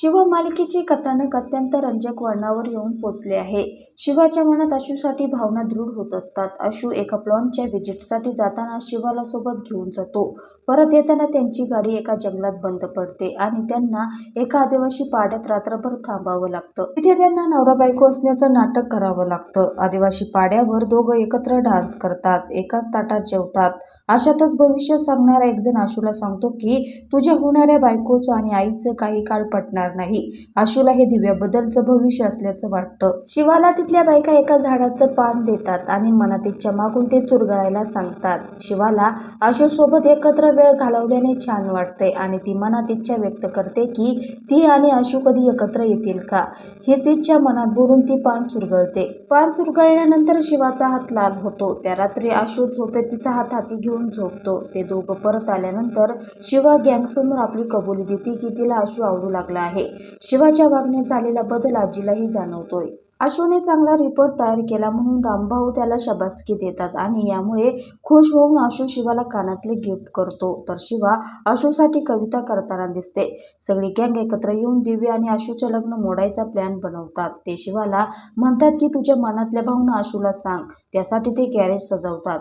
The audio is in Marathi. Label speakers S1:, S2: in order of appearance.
S1: शिव मालिकेची कथानक अत्यंत रंजक वळणावर येऊन पोचले आहे. शिवाच्या मनात अशूसाठी भावना दृढ होत असतात. आशू एका प्लॉनच्या व्हिजिटसाठी जाताना शिवाला सोबत घेऊन जातो. परत येताना त्यांची गाडी एका जंगलात बंद पडते आणि त्यांना एका आदिवासी पाड्यात रात्रभर थांबावं लागतं. तिथे त्यांना नवरा बायको असण्याचं नाटक करावं लागतं. आदिवासी पाड्यावर दोघं एकत्र डान्स करतात एकाच ताटात जेवतात. अशातच भविष्य सांगणारा एक जण आशूला सांगतो की तुझ्या होणाऱ्या बायकोचं आणि आईचं काही काळ पटणार नाही. आशूला हे दिव्याबद्दलचं भविष्य असल्याचं वाटतं. शिवाला तिथल्या बायका एका झाडाचं पान देतात आणि मनात इच्छा मागून ते चुरगळायला सांगतात. शिवाला आशू सोबत एकत्र वेळ घालवल्याने छान वाटते आणि ती मनात इच्छा व्यक्त करते की ती आणि आशू कधी एकत्र येतील का? हीच इच्छा मनात बोलून ती पान चुरगळते. पान चुरगळल्यानंतर शिवाचा हात लाल होतो. त्या रात्री आशू झोपेत तिचा हात हाती घेऊन झोपतो. ते दोघं परत आल्यानंतर शिवा गँगसमोर आपली कबुली देते की तिला आशू आवडू लागला आहे. शिवाच्या वागण्यात झालेला बदल आजीलाही जाणवतोय. आशूने चांगला रिपोर्ट तयार केला म्हणून रामभाऊ त्याला शबासकी देतात आणि यामुळे खुश होऊन आशू शिवाला कानातले गिफ्ट करतो. तर शिवा आशूसाठी कविता करताना दिसते. सगळी गँग एकत्र येऊन दिव्या आणि आशूचे लग्न मोडायचा प्लॅन बनवतात. ते शिवाला म्हणतात की तुझ्या मनातल्या भावना आशूला सांग. त्यासाठी ते गॅरेज सजवतात.